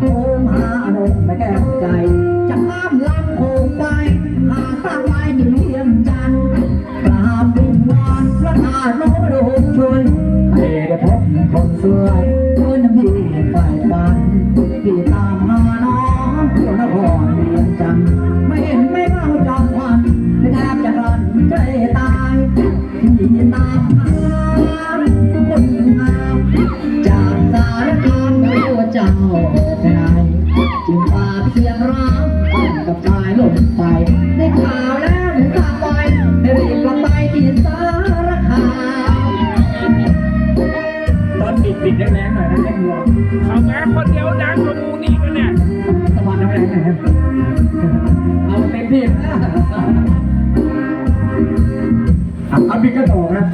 ำโคงหาอารมณ์แก้ใจ จะข้ามลำโคงไป หาสางไม้หินเทียมจันทาบวิงวอนพระธาโลโลช่วยให้ได้คนสวยคนที่ใฝ่ฝันที่ตามหานอเที่ยนครเวีจันไม่เห็นไม่เข้าจอมวันไม่แทบจะกลั่นใจตายที่ตามหาคนจากสา สียงร้องกับชายลงไปได้ข่าวแล้วถึงทราบไว้ได้รีบกลับไปที่สารคามตอนปิดปิดแรงๆหน่อยนะแรงหัวเขาแม้คนเดียวดังกว่ามูนี่กันเนี่ยสบัดแรงๆหน่อยครับเอาเต็มที่นะอะเอาปิดกระโดดนะ